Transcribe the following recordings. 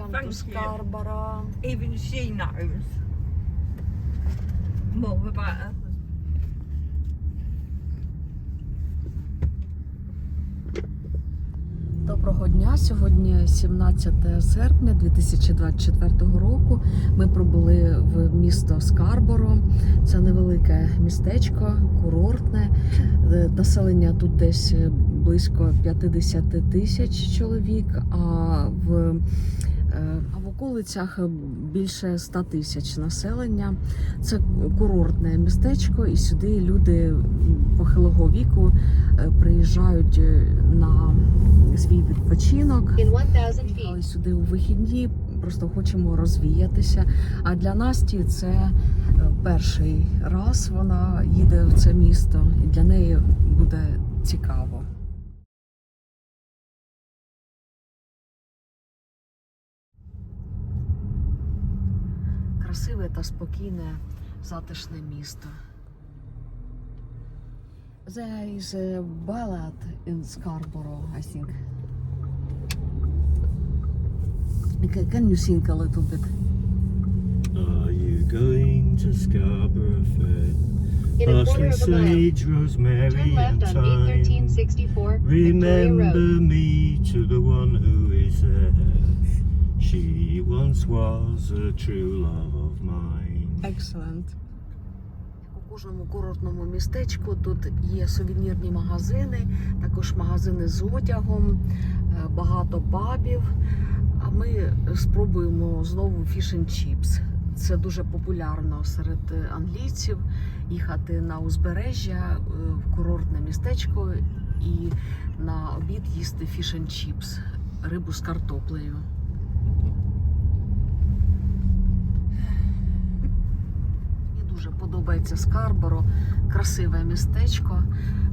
Welcome Thank to you. Scarborough. Even she knows more about us. Доброго дня. Сьогодні 17 серпня 2024 року. Ми прибули в місто Скарборо. Це невелике містечко, курортне. Е, Населення тут десь близько 50 тисяч чоловік, а в, е, а в околицях більше 100 тисяч населення. Це курортне містечко, і сюди люди похилого віку е, приїжджають е, на свій відпочинок. In 1000 feet. Приїхали сюди у вихідні, просто хочемо розвіятися. А для Насті це е, перший раз вона їде в це місто, і для неї буде цікаво. Красиве та спокійне, затишне місто. There is a ballad in Scarborough, I think. Okay, Can you sing a little bit? Are you going to Scarborough Fair? In a quarter Parsley, of a mile. sage, rosemary, Turn and left on thyme. B1364 Victoria Remember Road. me to the one who is there. She once was a true love of mine. Excellent. У кожному курортному містечку тут є сувенірні магазини, також магазини з одягом, е, багато пабів. А ми спробуємо знову fish and chips. Це дуже популярно серед англійців їхати на узбережжя е, в курортне містечко і на обід їсти chips, рибу з картоплею. Мені дуже подобається Скарборо, красиве містечко.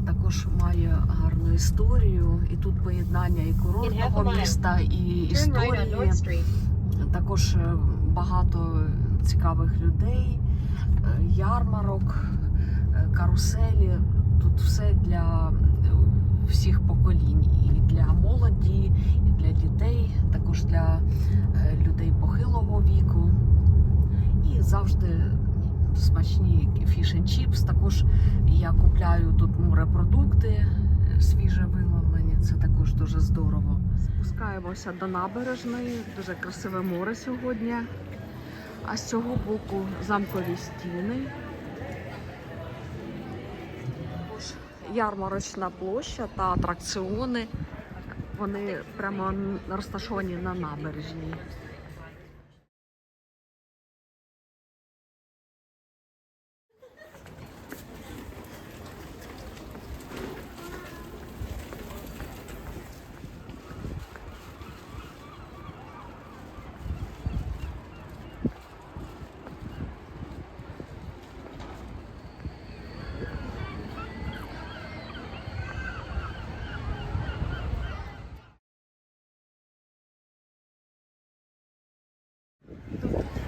Також має гарну історію. І тут поєднання і курортного міста, і історії. Також е, багато цікавих людей, е, ярмарок, е, каруселі. Тут все для всіх поколінь. І для молоді, і для дітей, також для людей похилого віку. І завжди смачні фіш and чіпс. Також я купляю тут морепродукти е, свіже виловлені. Це також дуже здорово. Спускаємося до набережної, дуже красиве море сьогодні. А з цього боку замкові стіни. Ярмарочна площа та атракціони. Вони прямо розташовані на набережній.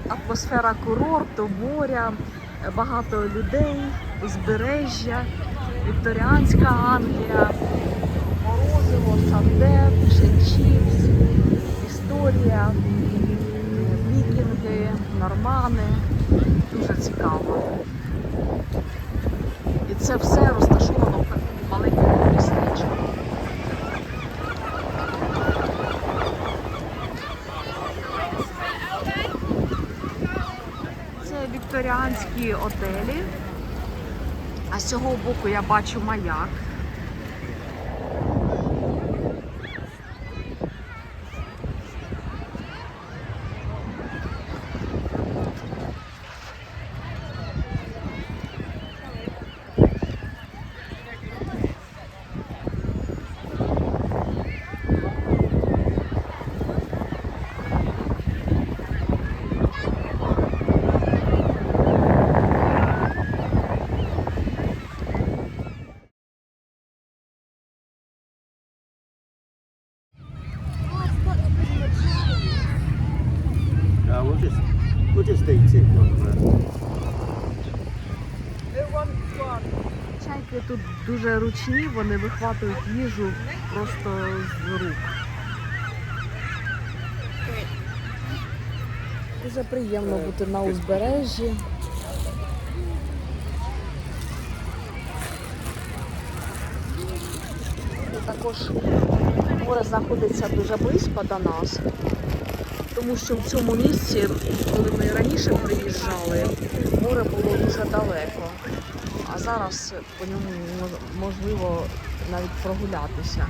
Атмосфера курорту, моря, багато людей, узбережжя, вікторіанська Англія, морозиво, санде, чіпс, історія, вікінги, нормани. Дуже цікаво. І це все розташовано в такому маленькому містечку. Це вікторіанські отелі. А з цього боку я бачу маяк. Дуже ручні, вони вихватують їжу просто з рук. Дуже приємно бути на узбережжі. Також море знаходиться дуже близько до нас, тому що в цьому місці, коли ми раніше приїжджали, море було дуже далеко. Зараз по ньому мож- можливо навіть прогулятися.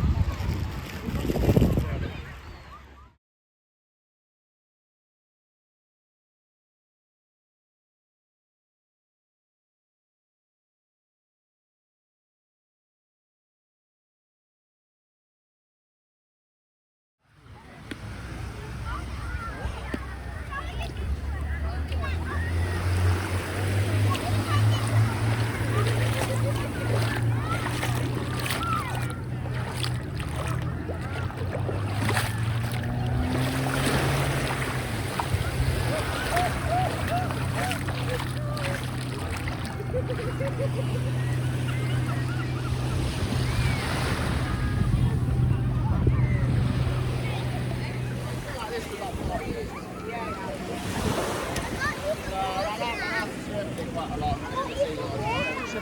Дуже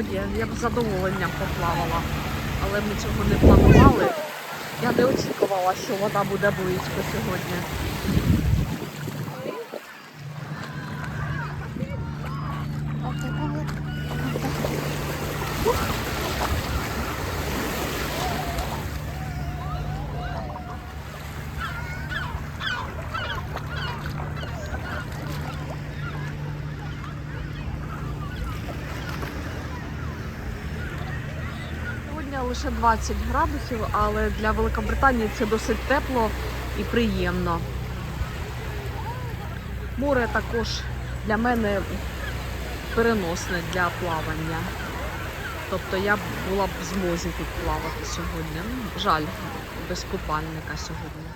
сьогодні. Я б задоволенням поплавала, але ми цього не планували. Я не очікувала, що вода буде близько сьогодні. Сьогодні лише 20 градусів, але для Великобританії це досить тепло і приємно. Море також для мене переносне для плавання. Тобто я була б в змозі тут плавати сьогодні. Жаль, без купальника сьогодні.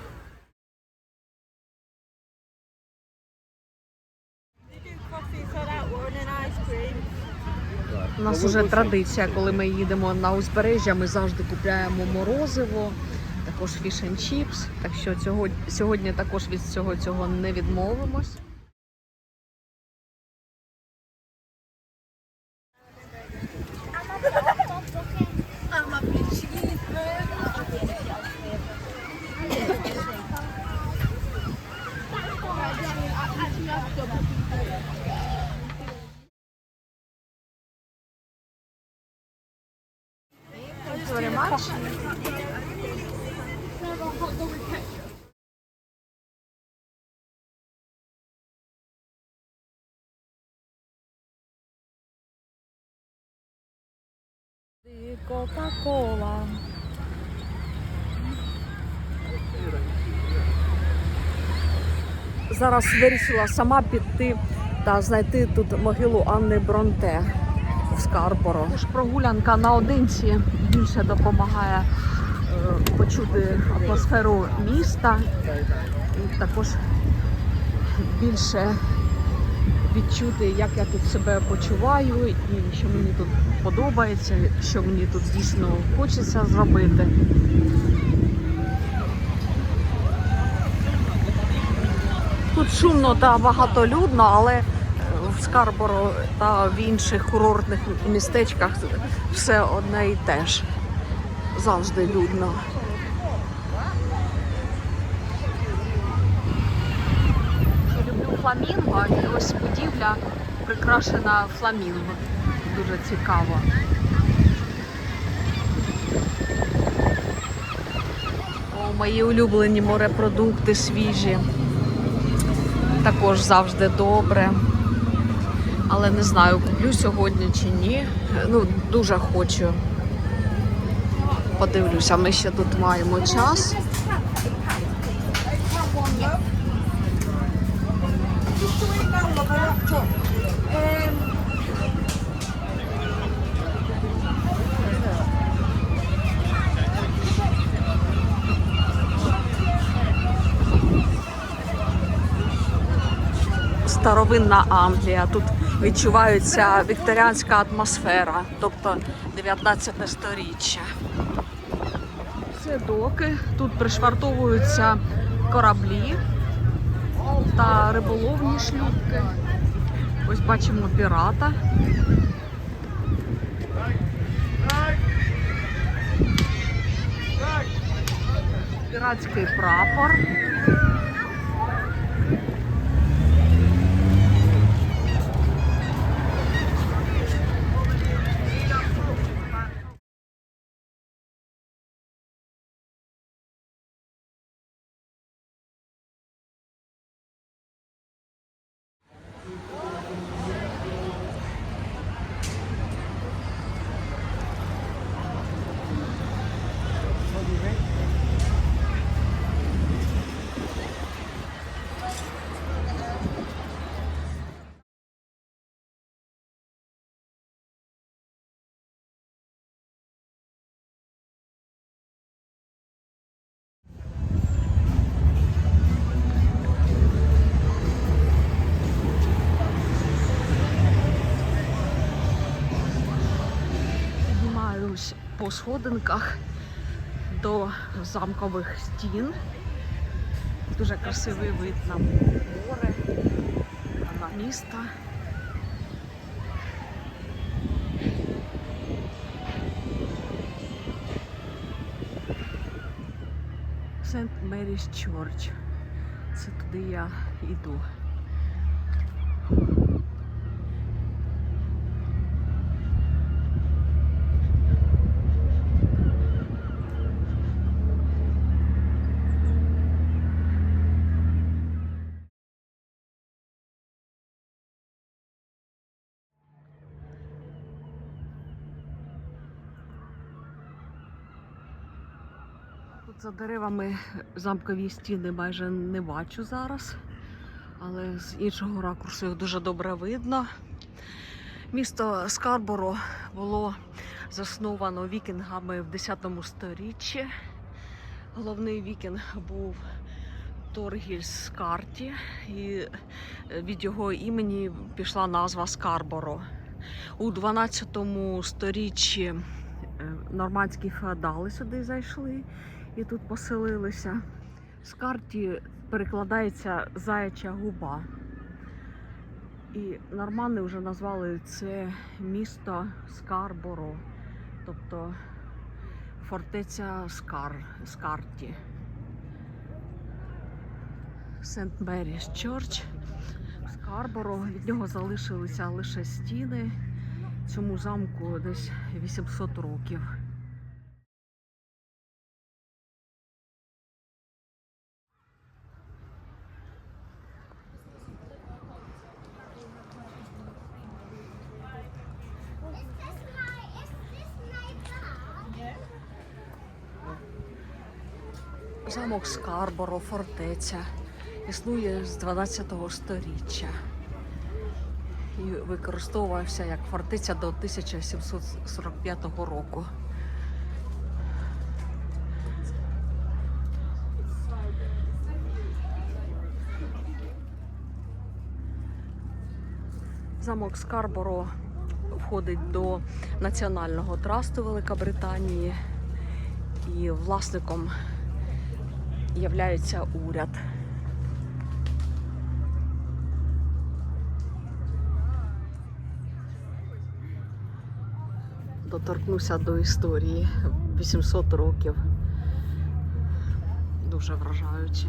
У нас вже традиція, коли ми їдемо на узбережжя, ми завжди купляємо морозиво, також фішн чіпс. Так що сьогодні також від цього цього не відмовимось. Кока-кола. Зараз вирішила сама піти та знайти тут могилу Анни Бронте в Скарборо. Прогулянка наодинці більше допомагає е, почути атмосферу міста і також більше відчути, як я тут себе почуваю, і що мені тут подобається, що мені тут дійсно хочеться зробити. Тут шумно та багатолюдно, але Скарборо та в інших курортних містечках все одне і те ж. Завжди людно. Я люблю фламінго, і ось будівля прикрашена фламінго. Дуже цікаво. О, мої улюблені морепродукти свіжі. Також завжди добре. Але не знаю, куплю сьогодні чи ні. Ну, дуже хочу. Подивлюся, ми ще тут маємо час. Старовинна Англія. Тут відчувається вікторіанська атмосфера, тобто 19 сторіччя. Це доки. Тут пришвартовуються кораблі. та риболовні шлюпки. Ось бачимо пірата. Піратський прапор. По сходинках до замкових стін. Дуже красивий вид на море, на місто. Сент Меріс Чорч. Це туди я йду. Тут за деревами замкові стіни майже не бачу зараз, але з іншого ракурсу їх дуже добре видно. Місто Скарборо було засновано вікінгами в 10 сторіччі. Головний вікінг був Торгільс Скарті, і від його імені пішла назва Скарборо. У 12 сторіччі е, нормандські феодали сюди зайшли і тут поселилися. З карті перекладається заяча губа. І нормани вже назвали це місто Скарборо, тобто фортеця Скар, Скарті. Сент Меріс Чорч. Скарборо. Від нього залишилися лише стіни. Цьому замку десь 800 років. Замок Скарборо, фортеця. Існує з 12 століття і використовувався як фортеця до 1745 року. Замок Скарборо входить до Національного трасту Великобританії і власником являється уряд. Доторкнуся до історії 800 років. Дуже вражаюче.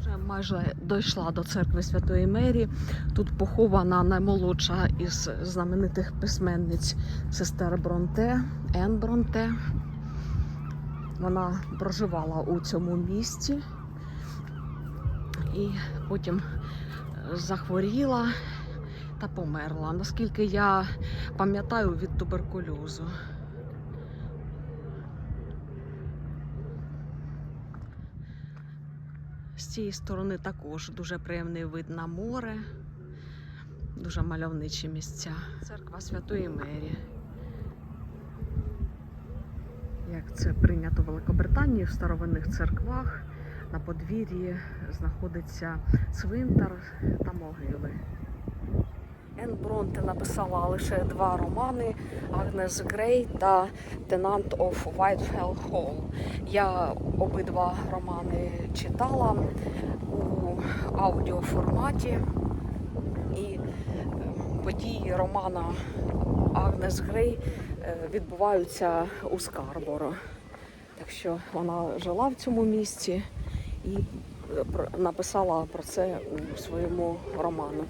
Вже майже дійшла до церкви Святої Мері. Тут похована наймолодша із знаменитих письменниць сестер Бронте, Ен Бронте. Вона проживала у цьому місті і потім е, захворіла та померла. Наскільки я пам'ятаю від туберкульозу. З цієї сторони також дуже приємний вид на море, дуже мальовничі місця. Церква Святої Мері. Як це прийнято в Великобританії в старовинних церквах, на подвір'ї знаходиться цвинтар та могили. Ен Бронте написала лише два романи Агнес Грей та Tenant of Whitehall Hall. Я обидва романи читала у аудіоформаті. І е, події романа Агнес Грей е, відбуваються у Скарборо. Так що вона жила в цьому місці і е, написала про це у своєму роману.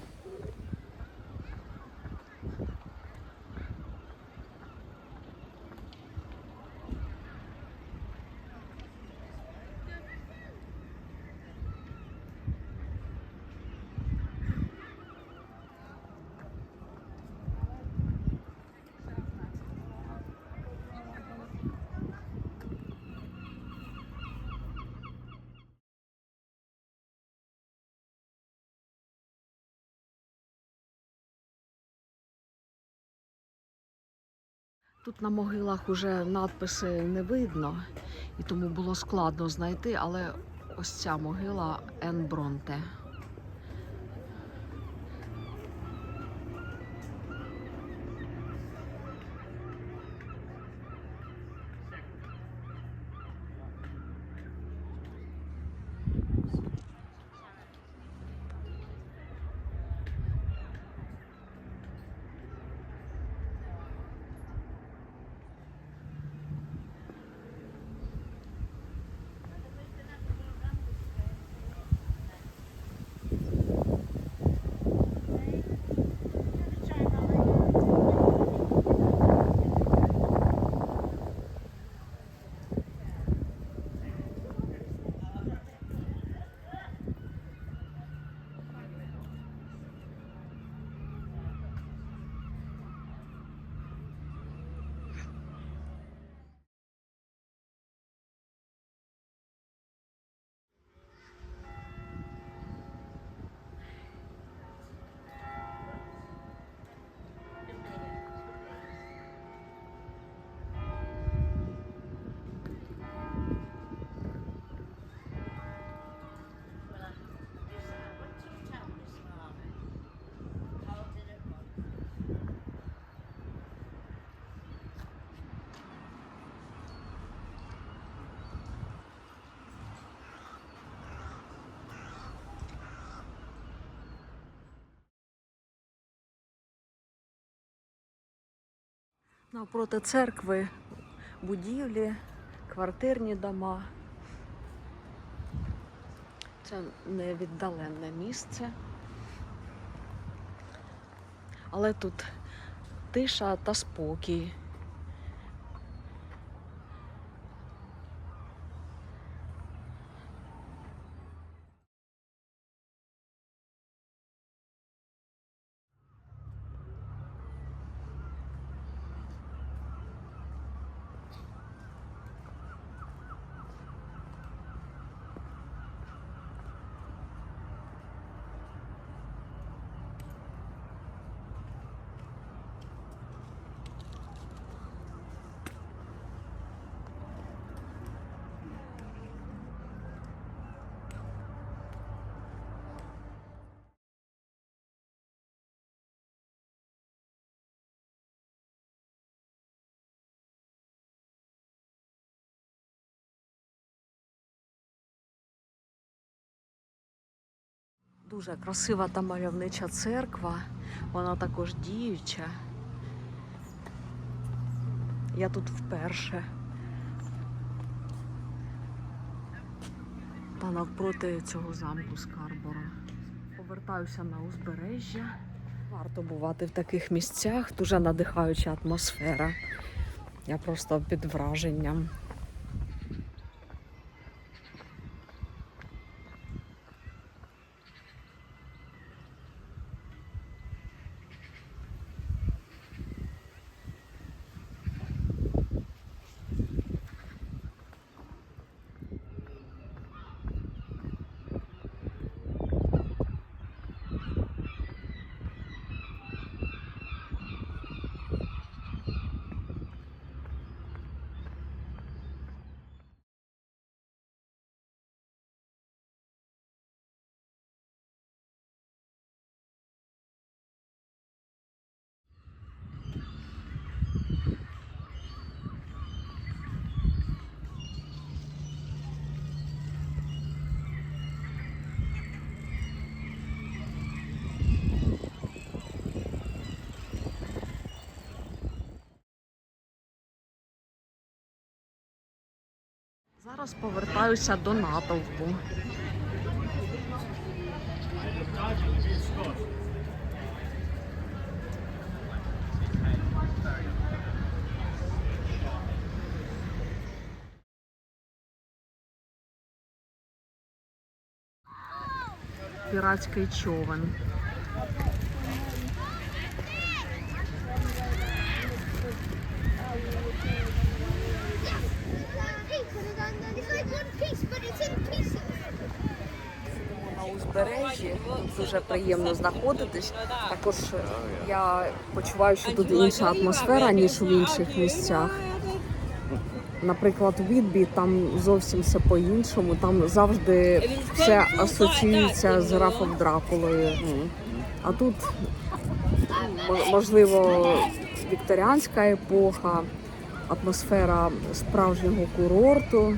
Тут на могилах уже надписи не видно, і тому було складно знайти, але ось ця могила Ен Навпроти церкви будівлі, квартирні дома. Це невіддалене місце. Але тут тиша та спокій. Дуже красива та мальовнича церква. Вона також діюча. Я тут вперше. Та навпроти цього замку Скарбора. Повертаюся на узбережжя. Варто бувати в таких місцях, дуже надихаюча атмосфера. Я просто під враженням. Зараз повертаюся до натовпу. Піратський човен. It's like one piece, but it's in pieces. на узбережжі. Дуже приємно знаходитись. Також е, я почуваю, що тут інша атмосфера, ніж в інших місцях. Наприклад, у Відбі там зовсім все по-іншому. Там завжди все асоціюється з Рафом Дракулою. А тут можливо вікторіанська епоха, атмосфера справжнього курорту,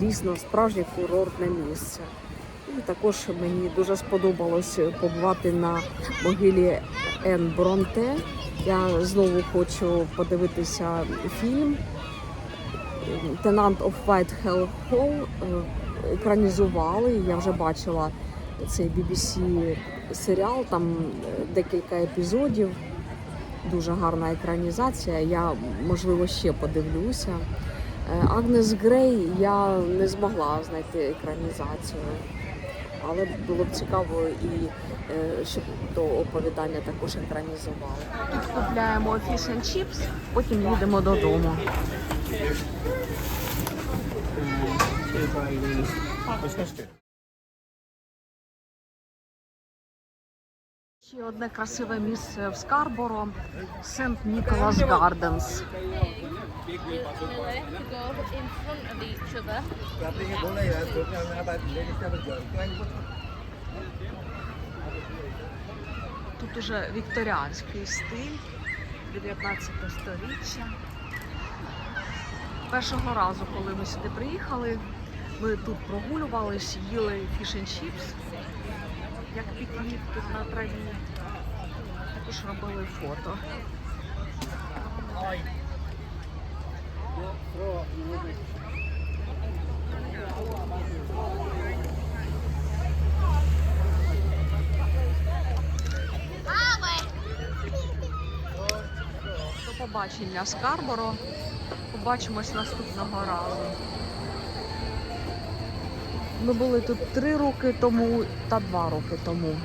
дійсно справжнє курортне місце. Також мені дуже сподобалось побувати на могилі Ен Бронте. Я знову хочу подивитися фільм Tenant of Whitehall Hall. Е, Екранізували. Я вже бачила цей BBC серіал, там е, декілька епізодів. Дуже гарна екранізація. Я можливо ще подивлюся. Е, Агнес Грей я не змогла знайти екранізацію, але було б цікаво і е, щоб то оповідання також екранізували. Тут купляємо chips, потім їдемо додому. Ще одне красиве місце в Скарборо Сент Ніколас Гарденс. To go in front of each other. Тут уже вікторіанський стиль 19 століття. Першого разу, коли ми сюди приїхали, ми тут прогулювались, їли фіш and чіпс, як пікнік тут на траві. Також робили фото. До побачення Скарборо. Побачимось наступного разу. Ми були тут три роки тому та два роки тому.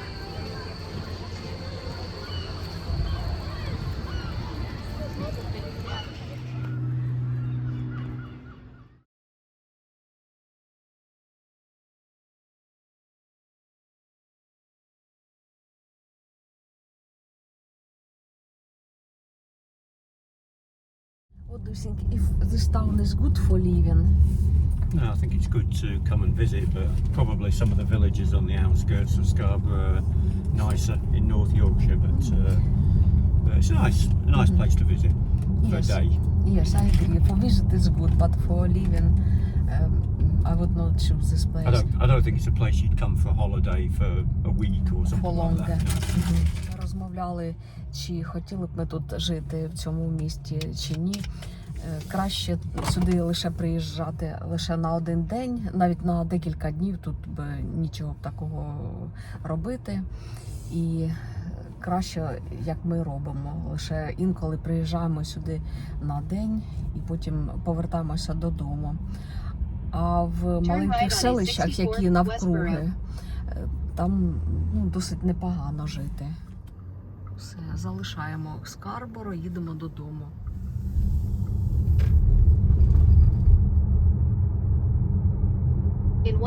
think if this town is good for living? No, I think it's good to come and visit, but probably some of the villages on the outskirts of Scarborough are nicer in North Yorkshire. But, uh, but it's a nice, a nice place to visit for Yes. a day. Yes, I agree. For visit is good, but for living, um, I would not choose this place I don't, I don't think it's a place you'd come for a holiday for a week or something for like longer. that. Мгм. Ми Розмовляли, чи хотіли б ми тут жити в цьому місті чи ні. Е, Краще сюди лише приїжджати лише на один день, навіть на декілька днів тут би нічого б такого робити. І краще, як ми робимо, лише інколи приїжджаємо сюди на день і потім повертаємося додому. А в маленьких селищах, які навкруги, е, там ну, досить непогано жити. Все, залишаємо Скарборо, їдемо додому.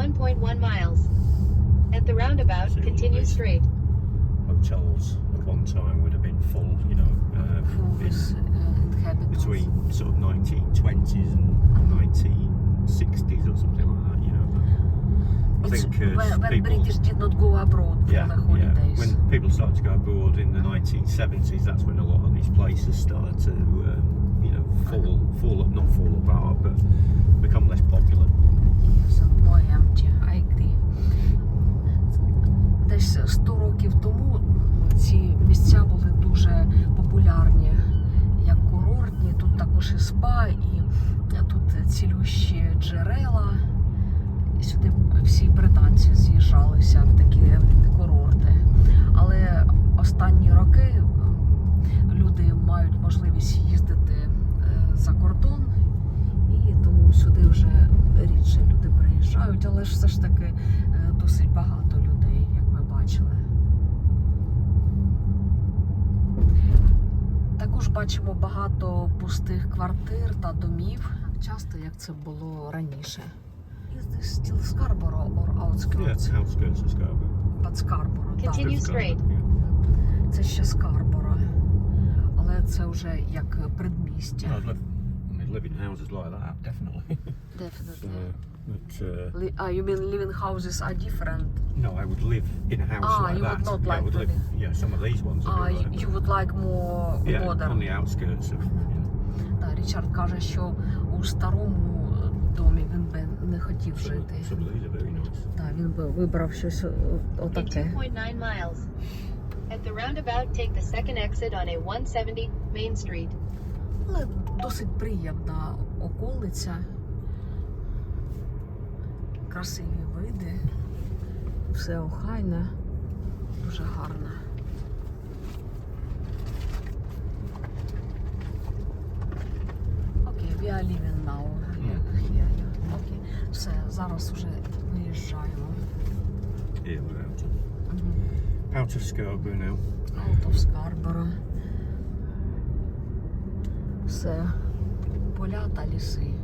1.1 miles. At the roundabout, See all continue straight. Hotels at one time would have been full, you know, uh, Full in- uh, between sort of 1920s and 1960s or something like that, you know. But I It's think uh, when, when people, British did not go abroad for yeah, the yeah. When people started to go abroad in the 1970s, that's when a lot of these places started to, um, you know, fall, fall, up, not fall apart, but become less popular. десь 100 років тому ці місця були дуже популярні, як курортні. Тут також і спа, і тут цілющі джерела. Сюди всі британці з'їжджалися в такі курорти. Але останні роки ем, люди мають можливість їздити е, за кордон, і тому сюди вже рідше люди приїжджають, але ж все ж таки е, досить багато людей бачили. Також бачимо багато пустих квартир та домів, часто як це було раніше. Is this still Scarborough or Yeah, outskirts? outskirts of Scarborough. But Scarborough, так. Continue straight. Yeah. Це ще Скарборо. Але це вже як предмістя. Houses like that, definitely. so. but uh, Li- Ah, you mean living houses are different? no, I would live in a house Ah, like you that. would not yeah, I like would live. living- Yeah, some of these ones. would Ah, be you, like you that. would like more yeah, modern. on the outskirts of. Yeah. Да, Річард каже, що у старому домі він би не хотів Some, жити. of, some of these are very nice. Так, він би вибрав щось о- In отаке. 2.9 miles. At the roundabout, take the second exit on A170 Main Street. Але досить приємна околиця. Красиві види. Все охайне, дуже гарне. Окей, we are leaving now. Окей. Все, зараз вже виїжджаємо. We're out out of Scarborough now. Out of Scarborough. Все. Поля та ліси.